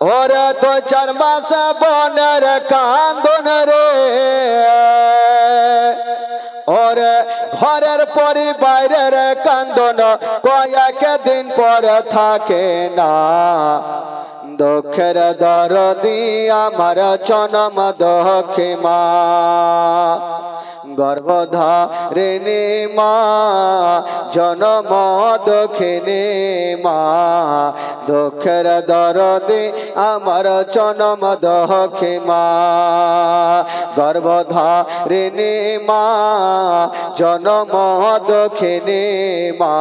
ওরে দু চার মাস বনের কান্দন রে। ওরে ঘরের পরিবারের কান্দন কয়েক দিন পর থাকে না। দুঃখের দরদি আমার জনম দক্ষে মা গর্ভধারিণী মা, জনম দক্ষিণী মা। দুঃখের দরদি আমার জনম দক্ষে মা গর্ভধারিণী মা, জনম দক্ষিণী মা।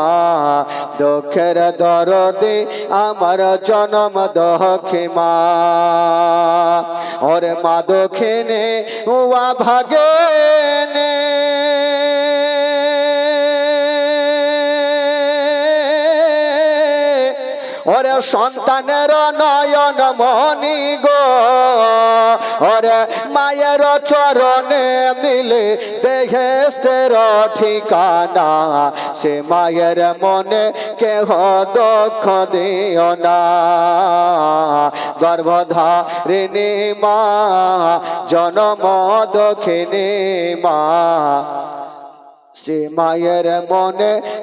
দুঃখের দরদি আমার জনম দক্ষে মা ওরে মা দক্ষিণে উয়া ভাগে নে ওরে সন্তানের নয়ন মনি গো। ওরে মায়ের চরণে মিলে দেহেস্তের ঠিকানা। সে মায়ের মনে কেহ দুঃখ দিও না। গর্ভধারিণী মা, জনম দক্ষিণী মা। সে মায়ের মনে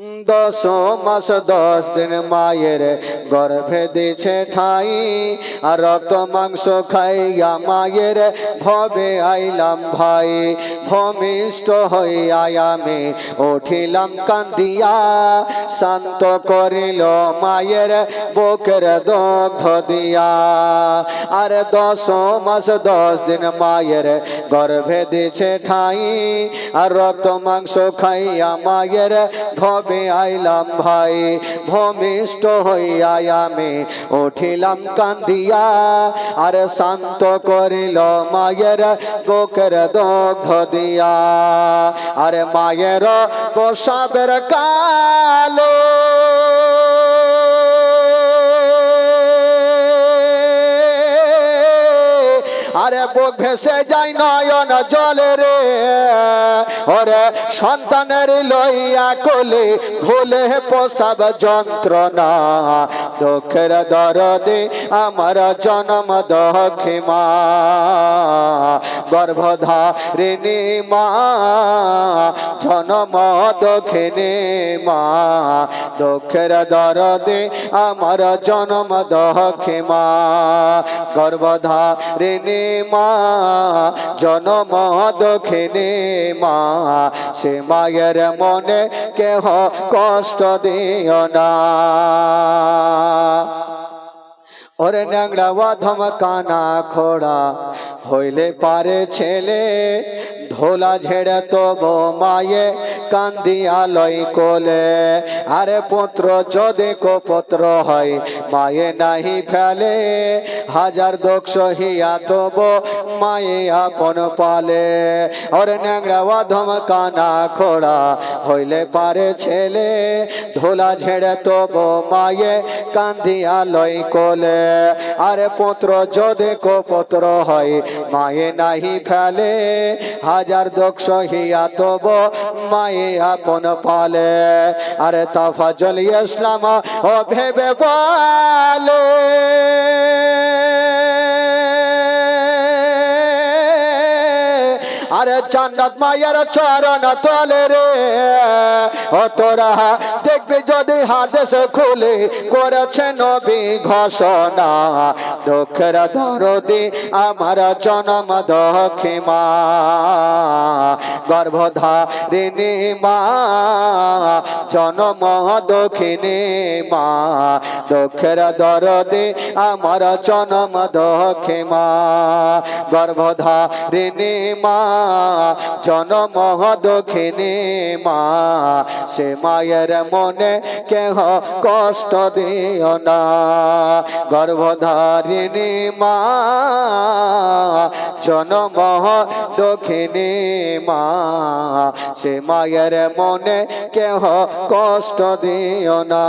দশ মাস, দশ দিন মায়ের গর্ভে দিছে ঠাই, আর রক্ত, মাংস খাইয়া মায়ের ভবে আইলাম ভাই। ভূমিষ্ঠ হইয়া আমি উঠিলাম কান্দিয়া, শান্ত করিল মায়ের বুকের দগ্ধ দিয়া। আর দশ মাস, দশ দিন মায়ের গর্ভে দিছে ঠাই, আর রক্ত, মাংস খাইয়া মায়ের ভবে আইলাম ভাই, ভূমিষ্ঠ হইয়া আমি উঠিলাম কান্দিয়া। আর শান্ত করিল মায়ের গোকের দগ্ধ দিয়া। আর মায়ের প্রসাবের কালো আরে বুক ভেসে যায় নয়ন জলে রে। ওরে সন্তানের লইয়া কোলে ভুলে প্রসাব যন্ত্রণা। দুঃখের দরদে আমার জনম দক্ষে মা গর্ভধারিণী মা, জনম দক্ষিণী মা। দুঃখের দরদে আমার জনম দক্ষে মা গর্ভধারিণী মা, জনম দক্ষিণী মা। সে মায়ের মনে কেহ কষ্ট দিও না। ওরে ন্যাংরা বাধম কানা খোড়া, হইলে পারে ছেলে, ধোলা ঝেড়ে তব মায়ে কান্দিয়া লই কোলে। আরে পুত্র, যদি কো পুত্র হয় মায়ে নাহি ফেলে, হাজার দোষ হিয়া তব মায়ে আপন পালে। ওরে ন্যাংরা বাধম কানা খোড়া হইলে পারে ছেলে, ধোলা ঝেড়ে তব মায়ে কান্দিয়া লই কোলে। আরে পুত্র, যদি কো পুত্র হয়, মায়ে নাহি ফেলে, হাজার দোষ হিয়া তব মায়ে আপন পালে। আরে তাফা ইসলাম, ও ভেবে বলে আরে জান্নাত মায়ের চরণ তলে রে। ও তোরা দেখবি যদি হাদেশ খুলে করেছে নবী ঘোষণা। দুঃখের দরদি আমার জনম দক্ষে মা গর্ভধারিণী মা, জনম দক্ষিণী মা, দুঃখের দরদি আমার জনম দক্ষে মা গর্ভধারিণী মা, জনম দক্ষিণী মা, সে মায়ের মনে কেহ কষ্ট দিও না গর্ভধারিণী মা, জনম দক্ষিণী মা সে মায়ের মনে কেহ কষ্ট দিও না।